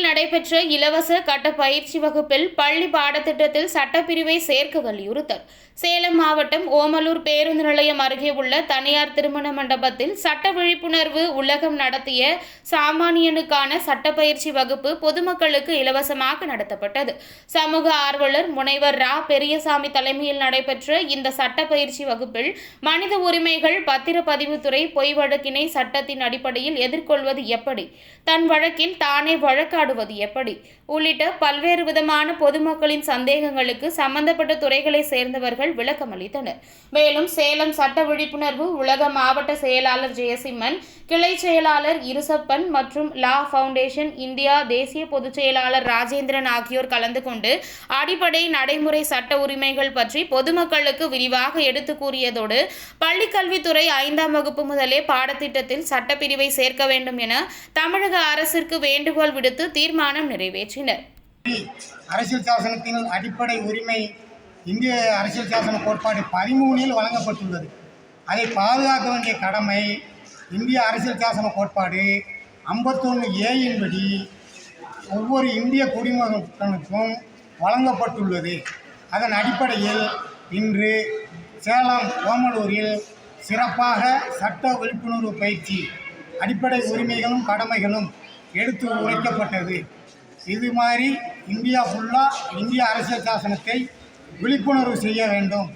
நடைபெற்ற இலவச கட்ட பயிற்சி வகுப்பில் பள்ளி பாடத்திட்டத்தில் சட்டப்பிரிவை சேர்க்க வலியுறுத்தல். சேலம் மாவட்டம் ஓமலூர் பேருந்து நிலையம் அருகே உள்ள தனியார் திருமண மண்டபத்தில் சட்ட விழிப்புணர்வு உலகம் நடத்திய சாமானியனுக்கான சட்ட பயிற்சி வகுப்பு பொதுமக்களுக்கு இலவசமாக நடத்தப்பட்டது. சமூக ஆர்வலர் முனைவர் ரா. பெரியசாமி தலைமையில் நடைபெற்ற இந்த சட்ட பயிற்சி வகுப்பில் மனித உரிமைகள் பத்திரப்பதிவுத்துறை பொய் வழக்கினை சட்டத்தின் அடிப்படையில் எதிர்கொள்வது எப்படி? தன் வழக்கில் தானே வழக்காடுவது எப்படி? உள்ளிட்ட பல்வேறு விதமான பொதுமக்களின் சந்தேகங்களுக்கு சம்பந்தப்பட்ட துறைகளை சேர்ந்தவர்கள் விளக்கம் அளித்தனர். மேலும் சேலம் சட்ட விழிப்புணர்வு உலக மாவட்ட செயலாளர் ஜெயசிம்மன் கிளை செயலாளர் இருசப்பன் மற்றும் லா ஃபவுண்டேஷன் இந்தியா தேசிய பொதுச் செயலாளர் ராஜேந்திரன் ஆகியோர் கலந்து கொண்டு அடிப்படை நடைமுறை சட்ட உரிமைகள் பற்றி பொதுமக்களுக்கு விரிவாக எடுத்து கூறியதோடு பள்ளிக்கல்வித்துறை ஐந்தாம் வகுப்பு முதலே பாடத்திட்டத்தில் சட்டப்பிரிவை சேர்க்க வேண்டும் என தமிழக அரசிற்கு வேண்டுகோள் விடுத்து தீர்மானம் நிறைவேற்றினர். அரசியல் சாசனத்தின் அடிப்படை உரிமை இந்திய அரசியல் சாசன கோட்பாடு பதிமூணில் வழங்கப்பட்டுள்ளது. அதை பாதுகாக்க வேண்டிய கடமை இந்திய அரசியல் சாசன கோட்பாடு ஐம்பத்தொன்று ஏயின்படி ஒவ்வொரு இந்திய குடிமகனுக்கும் வழங்கப்பட்டுள்ளது. அதன் அடிப்படையில் இன்று சேலம் ஓமலூரில் சிறப்பாக சட்ட விழிப்புணர்வு பயிற்சி அடிப்படை உரிமைகளும் கடமைகளும் எடுத்து உரைக்கப்பட்டது இது மாதிரி இந்தியா ஃபுல்லாக இந்திய அரசியல் சாசனத்தை விழிப்புணர்வு செய்ய வேண்டும்.